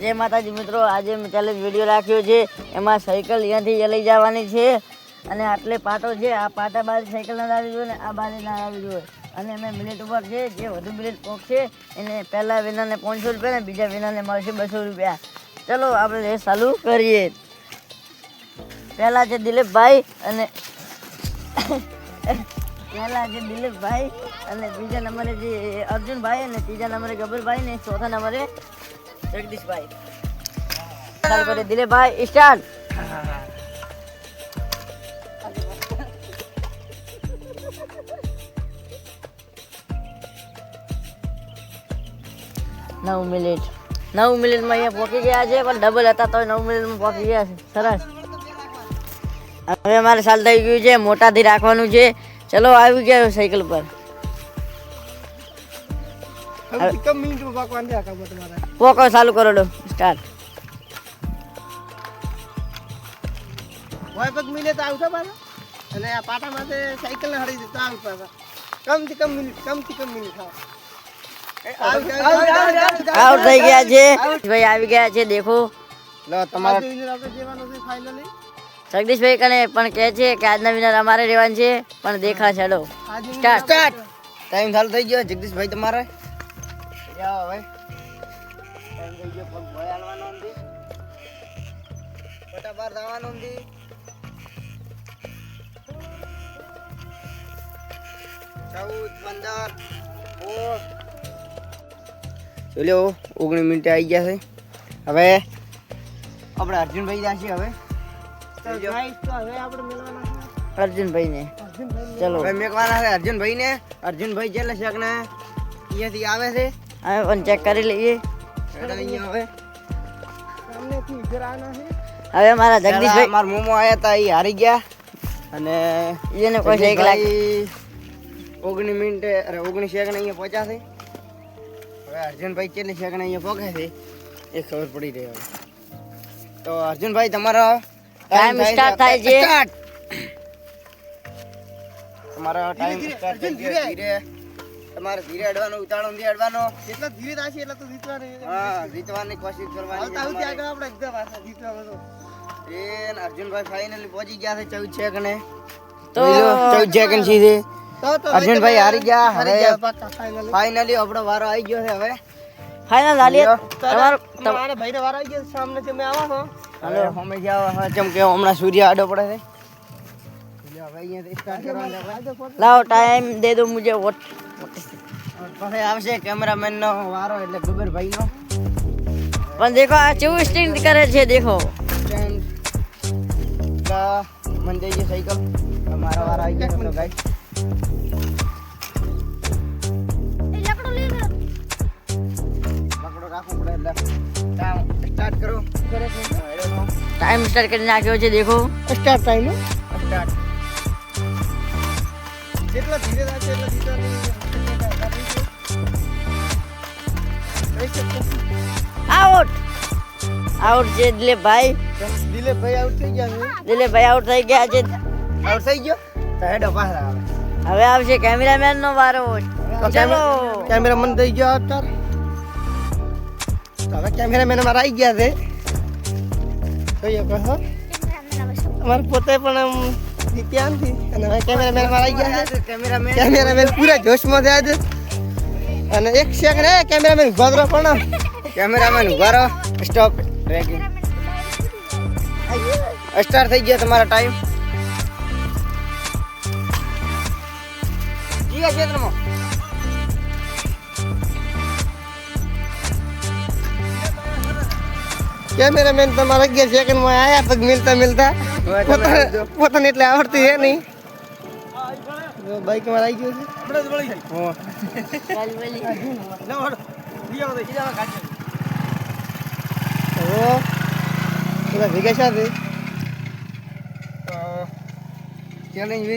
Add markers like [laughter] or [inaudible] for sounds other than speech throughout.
જય માતાજી મિત્રો, આજે મેં ચાલે વીડિયો રાખ્યો છે. એમાં સાયકલ અહીંયાથી લઈ જવાની છે. અને આટલે પાટો છે, આ પાટા બાર સાયકલ ના લાવી જોઈએ ને આ બાજુ ના લાવી જોઈએ. અને અમે મિનિટ ઉપર છે, જે વધુ મિનિટ પહોંચશે એને પહેલા વિનાને પાંચસો રૂપિયા ને બીજા વિનાને મળશે બસો રૂપિયા. ચલો, આપણે રેસ ચાલુ કરીએ. પહેલાં છે દિલીપભાઈ અને [coughs] પહેલાં છે દિલીપભાઈ અને બીજા નંબરે જે અર્જુનભાઈ અને ત્રીજા નંબરે ગબરભાઈ ને ચોથા નંબરે જગદીશભાઈ સ્ટાર્ટ નવ મિનિટ નવ મિનિટમાં અહીંયા પહોંચી ગયા છે પણ ડબલ હતા તો નવ મિનિટમાં પહોંચી ગયા છે સરસ હવે અમારે સાલ થઈ ગયું છે મોટાથી રાખવાનું છે ચલો આવી ગયા સાયકલ પર કમ મિનિટમાં પાકવાન દે આખા તમારે પોકો ચાલુ કરો ડો સ્ટાર્ટ હોય પગ મિલે તો આવશે પાછા અને આ પાટા માટે સાયકલ ને હરી દેતા આવી પાછા કમથી કમ મિનિટ કમથી કમ મિનિટ હા આઉટ થઈ ગયા છે ભાઈ આવી ગયા છે દેખો લો તમારા છે જગદીશભાઈ કને પણ કહે છે કે આજના વિનર અમારે રહેવાનું છે પણ દેખા છેડો સ્ટાર્ટ સ્ટાર્ટ ટાઈમ ચાલુ થઈ ગયો જગદીશભાઈ તમારે જાઓ હવે. ટાઈમ થઈ ગયો પગ ભોય હાલવાનો નથી. ફોટા બહાર જવાનું ચૌદ પંદર સોળ. ચલો ઓગણીસ મિનિટે આવી ગયા છે. હવે આપણે અર્જુનભાઈ જશે હવે. અર્જુનભાઈ ને ચલો. મેકવાના છે અર્જુનભાઈ ને અર્જુનભાઈ જેટલા શેક ને અહીંયાથી આવે છે અમે પણ ચેક કરી લઈએ. હવે. હવે અમારા જગદીશભાઈ મારા મોમો આવ્યા હતા એ હારી ગયા. અને એને કોઈ એક લાખ ઓગણીસ મિનિટે અરે ઓગણીસ સેકન્ડ અહીંયા પહોંચ્યા છે. હવે અર્જુનભાઈ કેટલી સેકન્ડ અહીંયા પહોંચે છે એ ખબર પડી રહી હવે. તો અર્જુનભાઈ તમારો ટાઈમ સ્ટાર્ટ થાય છે. તમારો ટાઈમ સ્ટાર્ટ ગયો ધીરે. તમારે ધીરે અડવાનો ઉતાળો નથી અડવાનો. એટલા ધીરે થશે એટલે તો જીતવાની. હા જીતવાની કોશિશ કરવાની આવતા આવતી આગળ આપણે એકદમ પાછા જીતવા બધો. એ અર્જુનભાઈ ફાઇનલી પહોંચી ગયા છે ચૌદ સેકન્ડે તો ચૌદ સેકન્ડ છે? અર્જુનભાઈ હારી ગયા હારી હવે ફાઇનલી આપણો વારો આવી ગયો છે હવે. ફાઇનલ હાલી તમારો તમ- તમારે ભાઈને વારો આવી ગયો સામને તમે આવો છો. હવે અમે જાવ હવે જેમ કે હમણાં સૂર્ય આડો પડે છે. એટલે હવે અહીંયાથી start કરવાનું છે. આપણે. લાવો ટાઈમ દે દો મુજે વોટ પછી આવશે કેમેરામેન નો વારો એટલે ગબ્બરભાઈ નો પણ દેખો આ કેવું સ્ટિંગ કરે છે દેખો. મને જઈ ગઈ સાયકલ. મારો વારો આવી ગયો તો ગાઈસ પડે એટલે. સ્ટાર્ટ કરો. ટાઈમ સ્ટાર્ટ કરી નાખ્યો છે દેખો. સ્ટાર્ટ ટાઈમ સ્ટાર્ટ જેટલા ધીરે થશે એટલા જીતવાની આઉટ આઉટ છે દિલીપભાઈ દિલીપભાઈ આઉટ થઈ ગયા છે. દિલીપભાઈ આઉટ થઈ ગયા છે. આઉટ થઈ ગયો? તો હેડો પાછા આવે. હવે આવશે કેમેરામેન નો વારો. ચાલો. કેમેરા મન થઈ ગયો અત્યાર તો હવે કેમેરામેન અમારા આવી ગયા છે. જોઈએ કહો? અમારે પોતે પણ આમ જીત્યા નથી અને હવે કેમેરામેન અમારા આવી ગયા છે. કેમેરામેન કેમેરામેન પૂરા જોશમાં થયા છે અને એક સેકન્ડ એ કેમેરામેન ઊભા રહો પણ. કેમેરામેન ઊભા રહો. સ્ટોપ ટ્રેકિંગ સ્ટાર્ટ થઈ ગયો તમારો ટાઈમ જીયા ક્ષેત્રમાં. કેમેરામેન તમારા અગિયાર સેકન્ડમાં આયા પગ મિલતા મિલતા. પોતાને એટલે આવડતી હે નહીં. બાઈકમાં આવી ગયો છે? વળી. હવે બધા ભેગા સાથે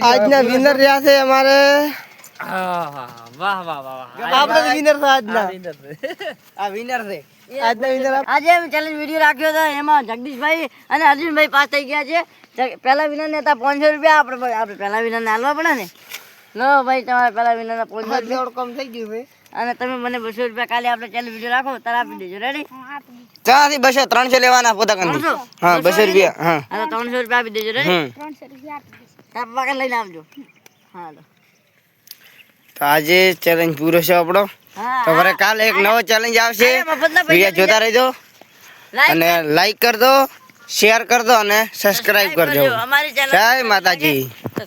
આજના વિનર રહ્યા છે અમારે આપણે વિનર છે આજના. આ વિનર છે. આજના વિનર આજે ચેલેન્જ વીડિયો રાખ્યો હતો એમાં જગદીશભાઈ અને અર્જુનભાઈ પાસ થઈ ગયા છે. પહેલા વિનરને હતા પાંચસો રૂપિયા આપણે આપણે પહેલા વિનરને હાલવા પડે ને? લો ભાઈ તમારે પહેલા વિનરને પાંચસો રૂપિયા. કમ થઈ ગયું ભાઈ. અને તમે મને બસો રૂપિયા કાલે આપણે ચાલુ વીડિયો રાખો તારે આપી દેજો. રેડી ત્યાંથી બસો ત્રણસો લેવાના પોતા કંદી હા બસો રૂપિયા હા. હા ત્રણસો રૂપિયા આપી દેજો. રેડી હમ. તારા પપ્પા લઈને આવજો. હાલો તો આજે ચેલેન્જ પૂરો છે આપણો. તમારે કાલે એક નવો ચેલેન્જ આવશે. વીડિયો જોતા રહેજો. લાઈક અને લાઈક કર દો શેર કરજો અને સબસ્ક્રાઇબ કરજો. અમારી જય માતાજી.